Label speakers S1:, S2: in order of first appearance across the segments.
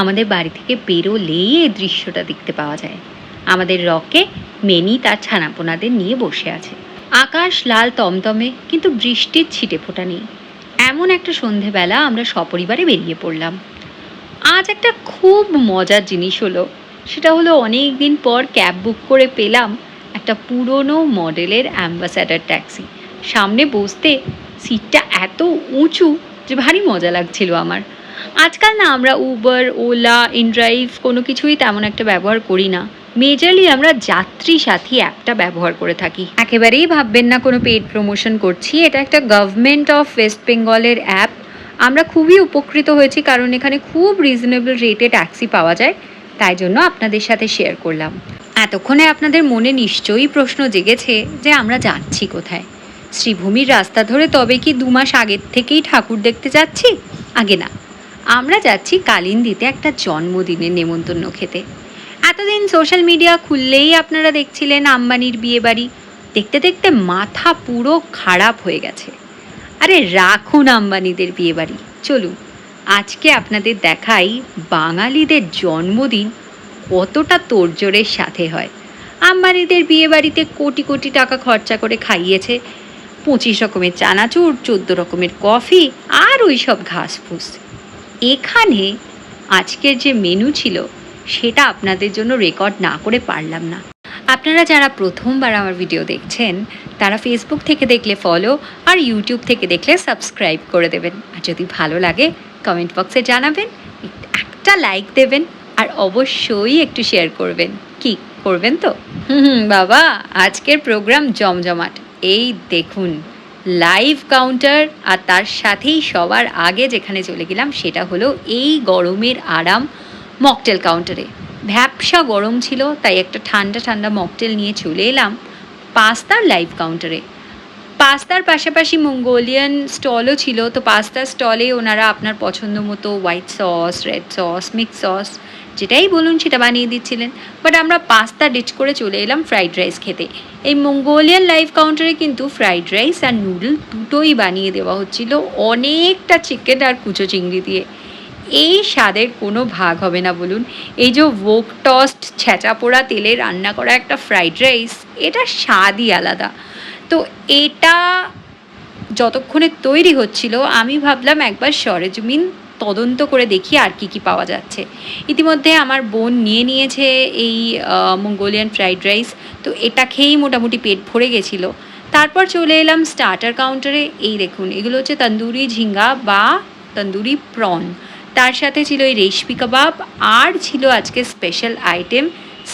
S1: আমাদের বাড়ি থেকে বেরোলেই এই দৃশ্যটা দেখতে পাওয়া যায়। আমাদের রকে মেনি তার ছানাপোনাদের নিয়ে বসে আছে। আকাশ লাল তমতমে, কিন্তু বৃষ্টির ছিটে ফোটা নেই। এমন একটা সন্ধেবেলা আমরা সপরিবারে বেরিয়ে পড়লাম। আজ একটা খুব মজার জিনিস হলো, সেটা হলো অনেক দিন পর ক্যাব বুক করে পেলাম একটা পুরনো মডেলের অ্যাম্বাসাডার ট্যাক্সি। সামনে বসতে সিটটা এত উঁচু যে ভারী মজা লাগছিল আমার। আজকাল না আমরা উবার ওলা ইনড্রাইভ কোনো কিছুই তেমন একটা ব্যবহার করি না। মেজারলি আমরা যাত্রী সাথী অ্যাপটা ব্যবহার করে থাকি। একেবারেই ভাববেন না কোনো পেড প্রমোশন করছি, এটা একটা গভর্নমেন্ট অফ ওয়েস্ট বেঙ্গলের অ্যাপ আমরা খুবই উপকৃত হয়েছি কারণ এখানে খুব রিজনেবল রেটে ট্যাক্সি পাওয়া যায়, তাই জন্য আপনাদের সাথে শেয়ার করলাম। এতক্ষণে আপনাদের মনে নিশ্চয়ই প্রশ্ন জেগেছে যে আমরা যাচ্ছি কোথায়? শ্রীভূমির রাস্তা ধরে তবে কি দু মাস আগের থেকেই ঠাকুর দেখতে যাচ্ছি? আগে না। আমরা যাচ্ছি কালিন্দিতে একটা জন্মদিনের নেমন্তন্ন খেতে। এতদিন সোশ্যাল মিডিয়া খুললেই আপনারা দেখছিলেন আম্বানির বিয়ে বাড়ি দেখতে দেখতে মাথা পুরো খারাপ হয়ে গেছে। আরে রাখুন আম্বানিদের বিয়ে বাড়ি চলুন, আজকে আপনাদের দেখাই বাঙালিদের জন্মদিন কতটা তোড়জোড়ের সাথে হয়। আম্বানিদের বিয়ে বাড়িতে কোটি কোটি টাকা খরচা করে খাইয়েছে। পঁচিশ রকমের চানাচুর, চোদ্দ রকমের কফি আর ওই সব ঘাসফুস এখানে আজকের যে মেনু ছিল, সেটা আপনাদের জন্য রেকর্ড না করে পারলাম না। আপনারা যারা প্রথমবার আমার ভিডিও দেখছেন, তারা ফেসবুক থেকে দেখলে ফলো আর ইউটিউব থেকে দেখলে সাবস্ক্রাইব করে দেবেন। আর যদি ভালো লাগে কমেন্ট বক্সে জানাবেন, একটা লাইক দেবেন আর অবশ্যই একটু শেয়ার করবেন। কি করবেন তো? হুম হুম, বাবা, আজকের প্রোগ্রাম জমজমাট। এই দেখুন। লাইভ কাউন্টার আর তার সাথেই সবার আগে যেখানে চলে গেলাম সেটা হলো এই গরমের আরাম মকটেল কাউন্টারে ভ্যাপসা গরম ছিল, তাই একটা ঠান্ডা ঠান্ডা মকটেল নিয়ে চলে এলাম পাস্তার লাইভ কাউন্টারে পাস্তার পাশাপাশি মঙ্গোলিয়ান স্টলও ছিল, তো পাস্তার স্টলে ওনারা আপনার পছন্দ মতো white sauce red sauce mix sauce যেটাই বলুন সেটা বানিয়ে দিচ্ছিলেন। বাট আমরা পাস্তা ডিচ করে চলে এলাম ফ্রাইড রাইস খেতে। এই মঙ্গোলিয়ান লাইভ কাউন্টারে কিন্তু ফ্রাইড রাইস আর নুডল দুটোই বানিয়ে দেওয়া হচ্ছিল অনেকটা চিকেন আর কুচো চিংড়ি দিয়ে। এই স্বাদের কোনো ভাগ হবে না বলুন। এই যে ভোক টস্ট ছ্যাঁচা পোড়া তেলে রান্না করা একটা ফ্রাইড রাইস এটা স্বাদই আলাদা। তো এটা যতক্ষণে তৈরি হচ্ছিল, আমি ভাবলাম একবার সরেজমিন তদন্ত করে দেখি আর কি কি পাওয়া যাচ্ছে। ইতিমধ্যে আমার বোন নিয়ে নিয়েছে এই মঙ্গোলিয়ান ফ্রাইড রাইস। তো এটা খেয়েই মোটামুটি পেট ভরে গেছিল। তারপর চলে এলাম স্টার্টার কাউন্টারে। এই দেখুন, এগুলো হচ্ছে তন্দুরি ঝিঙ্গা বা তন্দুরি প্রন। তার সাথে ছিল এই রেশমি কাবাব আর ছিল আজকে special item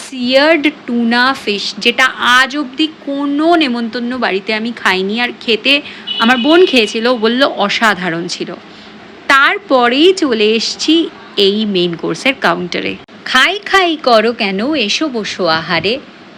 S1: seared tuna fish, যেটা আজ অবধি কোনো নেমন্তন্ন বাড়িতে আমি খাইনি। আর খেতে আমার বোন খেয়েছিল বলল অসাধারণ ছিল। তারপরেই চলে এসছি এই মেন কোর্সের কাউন্টারে খাই খাই করো কেন? এসো বসো আহারে।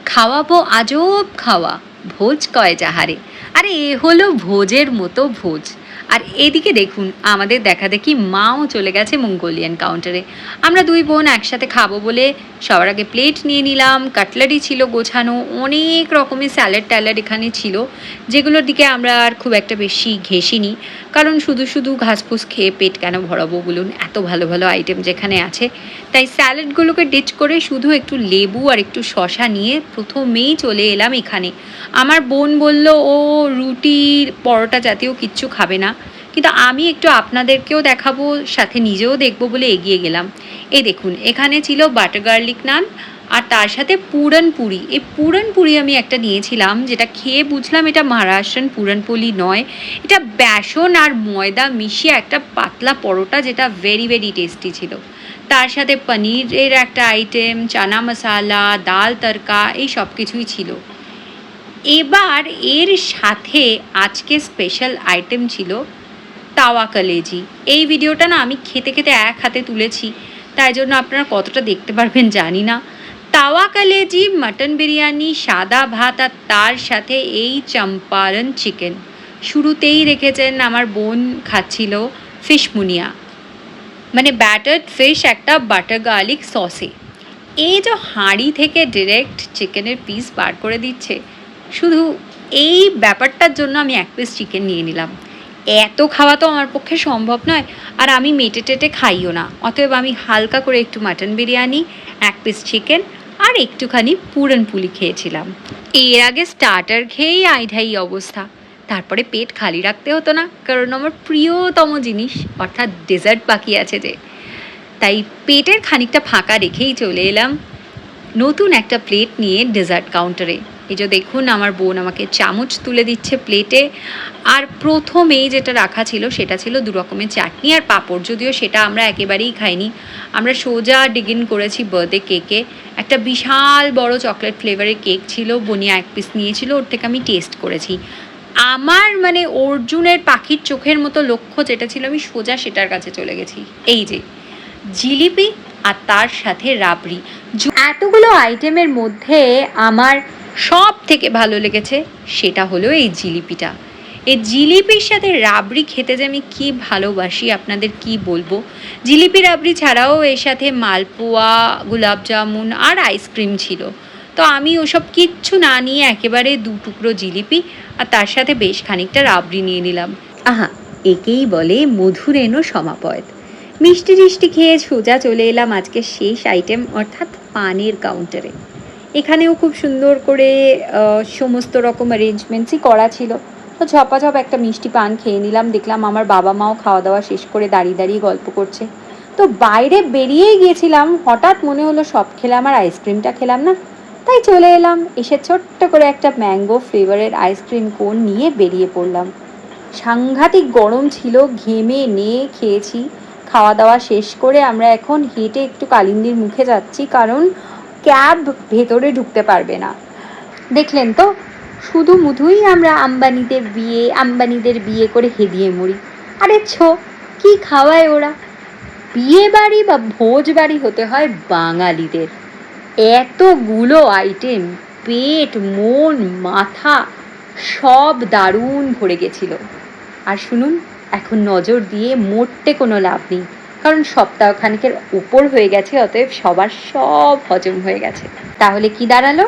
S1: খাওয়াবো আজব খাওয়া। ভোজ কয় যাহারে। আরে এ হলো ভোজের মতো ভোজ। আর এদিকে দেখুন, আমাদের দেখা দেখি মাও চলে গেছে মঙ্গোলিয়ান কাউন্টারে আমরা দুই বোন একসাথে খাব বলে সবার আগে প্লেট নিয়ে নিলাম কাটলারি ছিল গোছানো, অনেক রকমের স্যালাড ট্যালাড এখানে ছিল, যেগুলোর দিকে আমরা আর খুব একটা বেশি ঘেসিনি কারণ শুধু শুধু ঘাসফুস খেয়ে পেট কেন ভরাবো বলুন? এত ভালো ভালো আইটেম যেখানে আছে। তাই স্যালাডগুলোকে ডিচ করে শুধু একটু লেবু আর একটু শশা নিয়ে প্রথমেই চলে এলাম এখানে। আমার বোন বলল, ও রুটির পরোটা জাতীয় কিচ্ছু খাবে না। কিন্তু আমি একটু আপনাদেরকেও দেখাবো, সাথে নিজেও দেখব বলে এগিয়ে গেলাম। এই দেখুন, এখানে ছিল বাটার গার্লিক নান আর তার সাথে পুরনপুরি। এই পুরনপুরি আমি একটা নিয়েছিলাম, যেটা খেয়ে বুঝলাম এটা মহারাষ্ট্রান পুরনপলি নয়। এটা বেসন আর ময়দা মিশিয়ে একটা পাতলা পরোটা যেটা ভেরি ভেরি টেস্টি ছিল। তার সাথে পনিরের একটা আইটেম চানা মশালা, ডাল তরকা এই সব কিছুই ছিল। এবার এর সাথে আজকে স্পেশাল আইটেম ছিল তাওয়া কালেজি। এই ভিডিওটা না আমি খেতে খেতে এক হাতে তুলেছি। তাই জন্য আপনারা কতটা দেখতে পারবেন জানি না। তাওয়া কালেজি মাটন বিরিয়ানি, সাদা ভাত আর তার সাথে এই চম্পারন চিকেন। শুরুতেই রেখেছেন আমার বোন খাচ্ছিল ফিশ মুনিয়া। মানে ব্যাটার্ড ফিশ একটা বাটার গার্লিক সসে এই যে হাঁড়ি থেকে ডিরেক্ট চিকেনের পিস বার করে দিচ্ছে, শুধু এই ব্যাপারটার জন্য আমি এক পিস চিকেন নিয়ে নিলাম। এত খাওয়া তো আমার পক্ষে সম্ভব নয়, আর আমি মেটে টেটে খাইও না। অতএব আমি হালকা করে একটু মাটন বিরিয়ানি, এক পিস চিকেন আর একটুখানি পুরন পুলি খেয়েছিলাম। এর আগে স্টার্টার খেয়েই আইঢাই অবস্থা। তারপরে পেট খালি রাখতে হতো না, কারণ আমার প্রিয়তম জিনিস, অর্থাৎ ডেজার্ট বাকি আছে যে। তাই পেটের খানিকটা ফাঁকা রেখেই চলে এলাম নতুন একটা প্লেট নিয়ে ডেজার্ট কাউন্টারে এই যে দেখুন, আমার বোন আমাকে চামচ তুলে দিচ্ছে প্লেটে। আর প্রথমেই যেটা রাখা ছিল, সেটা ছিল দু রকমের চাটনি আর পাঁপড়। যদিও সেটা আমরা একেবারেই খাইনি। আমরা সোজা ডিগিন করেছি বার্থডে কেকে একটা বিশাল বড় চকলেট ফ্লেভারের কেক ছিল, বনিয়া এক পিস নিয়েছিল, ওর থেকে আমি টেস্ট করেছি। আমার মানে অর্জুনের পাখির চোখের মতো লক্ষ্য যেটা ছিল, আমি সোজা সেটার কাছে চলে গেছি। এই যে, জিলিপি আর তার সাথে রাবড়ি। এতগুলো আইটেমের মধ্যে আমার সব থেকে ভালো লেগেছে সেটা হলো এই জিলিপিটা। এই জিলিপির সাথে রাবড়ি খেতে যে আমি কী ভালোবাসি, আপনাদের কি বলব? জিলিপি রাবড়ি ছাড়াও এর সাথে মালপোয়া, গোলাপ জামুন আর আইসক্রিম ছিল। তো আমি ওসব কিচ্ছু না নিয়ে একেবারে দু টুকরো জিলিপি আর তার সাথে বেশ খানিকটা রাবড়ি নিয়ে নিলাম। আহা, একেই বলে মধুর এনো সমাপয়েত। মিষ্টি টিষ্টি খেয়ে সোজা চলে এলাম আজকে শেষ আইটেম অর্থাৎ পানের কাউন্টারে এখানেও খুব সুন্দর করে সমস্ত রকম অ্যারেঞ্জমেন্টসই করা ছিল। তো ঝপাঝপ একটা মিষ্টি পান খেয়ে নিলাম, দেখলাম আমার বাবা মাও খাওয়া দাওয়া শেষ করে দাঁড়িয়ে দাঁড়িয়ে গল্প করছে। তো বাইরে বেরিয়েই গিয়েছিলাম, হঠাৎ মনে হলো সব খেলাম আর আইসক্রিমটা খেলাম না। তাই চলে এলাম, এসে ছোট্ট করে একটা ম্যাঙ্গো ফ্লেভারের আইসক্রিম কোন নিয়ে বেরিয়ে পড়লাম। সাংঘাতিক গরম ছিল, ঘেমে নিয়ে খেয়েছি। খাওয়া দাওয়া শেষ করে আমরা এখন হেঁটে একটু কালিন্দির মুখে যাচ্ছি, কারণ ক্যাব ভেতরে ঢুকতে পারবে না। দেখলেন তো? শুধু মুধুই আমরা আম্বানিদের বিয়ে আম্বানিদের বিয়ে করে হেদিয়ে মরি। আরে ছো, কি খাওয়ায় ওরা? বিয়ে বাড়ি বা ভোজ বাড়ি হতে হয় বাঙালিদের। এতগুলো আইটেম পেট, মন, মাথা, সব দারুণ ভরে গেছিল। আর শুনুন, এখন নজর দিয়ে মোটে কোনো লাভ নেই। কারণ সপ্তাহখানেকের উপর হয়ে গেছে, অতএব সবার সব হজম হয়ে গেছে। তাহলে কি দাঁড়াল?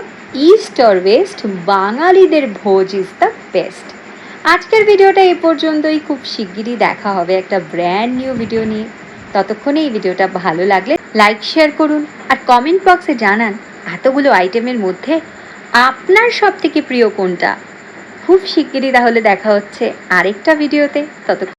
S1: ইস্ট অর ওয়েস্ট বাঙালিদের ভোজ ইজ দ্য বেস্ট আজকের ভিডিওটা এ পর্যন্তই। খুব শিগগিরই দেখা হবে একটা ব্র্যান্ড নিউ ভিডিও নিয়ে। ততক্ষণে এই ভিডিওটা ভালো লাগলে লাইক শেয়ার করুন আর কমেন্ট বক্সে জানান এতগুলো আইটেমের মধ্যে আপনার সব থেকে প্রিয় কোনটা। খুব শিগগিরই তাহলে দেখা হচ্ছে আরেকটা ভিডিওতে তত